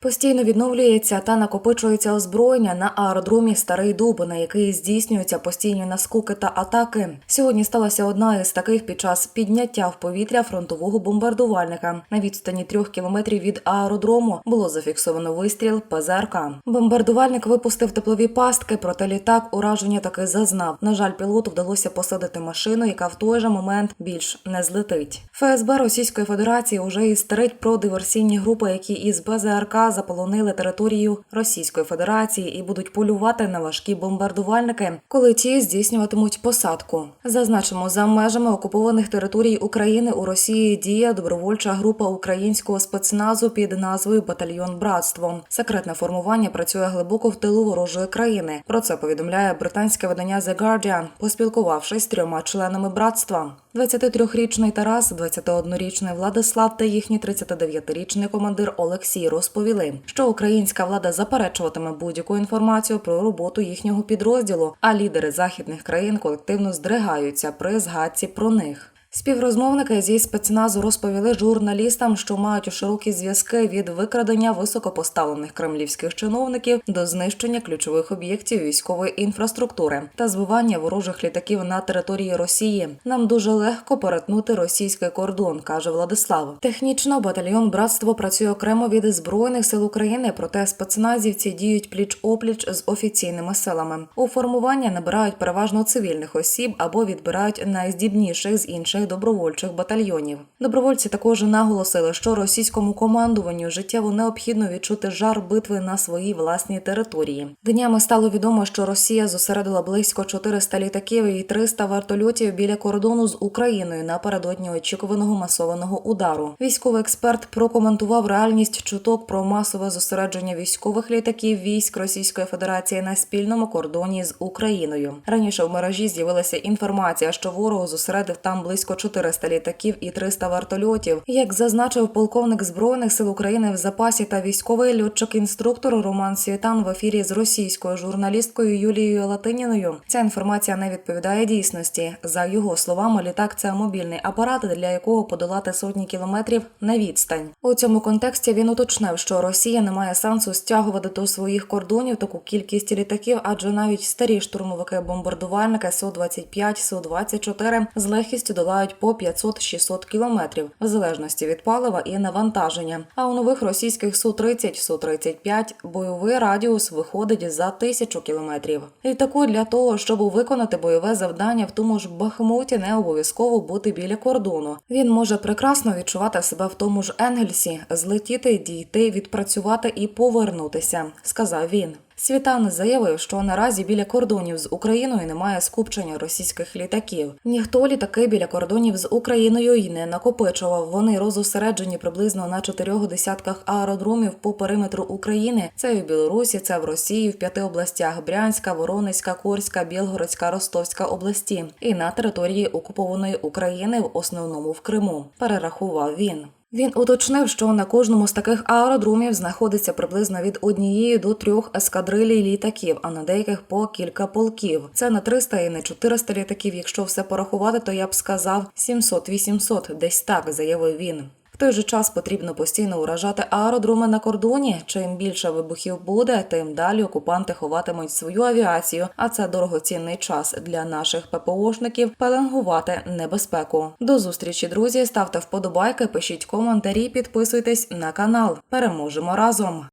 Постійно відновлюється та накопичується озброєння на аеродромі Старий Дуб, на який здійснюються постійні наскоки та атаки. Сьогодні сталася одна із таких під час підняття в повітря фронтового бомбардувальника. На відстані трьох кілометрів від аеродрому було зафіксовано вистріл ПЗРК. Бомбардувальник випустив теплові пастки, проте літак ураження таки зазнав. На жаль, пілоту вдалося посадити машину, яка в той же момент більш не злетить. ФСБ Російської Федерації вже істерить про диверсійні групи, які із БЗРК заполонили територію Російської Федерації і будуть полювати на важкі бомбардувальники, коли ті здійснюватимуть посадку. Зазначимо, за межами окупованих територій України у Росії діє добровольча група українського спецназу під назвою Батальйон Братство. Секретне формування працює глибоко в тилу ворожої країни. Про це повідомляє британське видання The Guardian, поспілкувавшись з трьома членами братства. 23-річний Тарас, 21-річний Владислав та їхній 39-річний командир Олексій розповіли, що українська влада заперечуватиме будь-яку інформацію про роботу їхнього підрозділу, а лідери західних країн колективно здригаються при згадці про них. Співрозмовники зі спецназу розповіли журналістам, що мають широкі зв'язки від викрадення високопоставлених кремлівських чиновників до знищення ключових об'єктів військової інфраструктури та збивання ворожих літаків на території Росії. Нам дуже легко перетнути російський кордон, каже Владислав. Технічно батальйон братство працює окремо від збройних сил України, проте спецназівці діють пліч опліч з офіційними силами. У формування набирають переважно цивільних осіб або відбирають найздібніших з інших добровольчих батальйонів. Добровольці також наголосили, що російському командуванню життєво необхідно відчути жар битви на своїй власній території. Днями стало відомо, що Росія зосередила близько 400 літаків і 300 вертольотів біля кордону з Україною напередодні очікуваного масованого удару. Військовий експерт прокоментував реальність чуток про масове зосередження військових літаків військ Російської Федерації на спільному кордоні з Україною. Раніше в мережі з'явилася інформація, що ворог зосередив там близько 400 літаків і 300 вертольотів. Як зазначив полковник збройних сил України в запасі та військовий льотчик-інструктор Роман Світан в ефірі з російською журналісткою Юлією Латиніною. Ця інформація не відповідає дійсності. За його словами, літак це мобільний апарат, для якого подолати сотні кілометрів на відстань. У цьому контексті він уточнив, що Росія не має сенсу стягувати до своїх кордонів таку кількість літаків, адже навіть старі штурмовики бомбардувальники су 25 су 24 з легкістю долають по 500-600 кілометрів, в залежності від палива і навантаження. А у нових російських су 30 су 35 бойовий радіус виходить за тисячу кілометрів. Літаку для того, щоб виконати бойове завдання в тому ж Бахмуті, не обов'язково бути біля кордону. Він може прекрасно відчувати себе в тому ж Енгельсі, злетіти, дійти, відпрацювати і повернутися, сказав він. Світан заявив, що наразі біля кордонів з Україною немає скупчення російських літаків. Ніхто літаки біля кордонів з Україною й не накопичував. Вони розосереджені приблизно на чотирьох десятках аеродромів по периметру України. Це в Білорусі, це в Росії, в п'яти областях: Брянська, Воронезька, Курська, Білгородська, Ростовська області, і на території окупованої України, в основному в Криму. Перерахував він. Він уточнив, що на кожному з таких аеродромів знаходиться приблизно від однієї до трьох ескадрилій літаків, а на деяких по кілька полків. Це на 300 і не 400 літаків. Якщо все порахувати, то я б сказав 700-800, десь так заявив він. Той же час потрібно постійно уражати аеродроми на кордоні. Чим більше вибухів буде, тим далі окупанти ховатимуть свою авіацію, а це дорогоцінний час для наших ППОшників пеленгувати небезпеку. До зустрічі, друзі. Ставте вподобайки, пишіть коментарі, підписуйтесь на канал. Переможемо разом.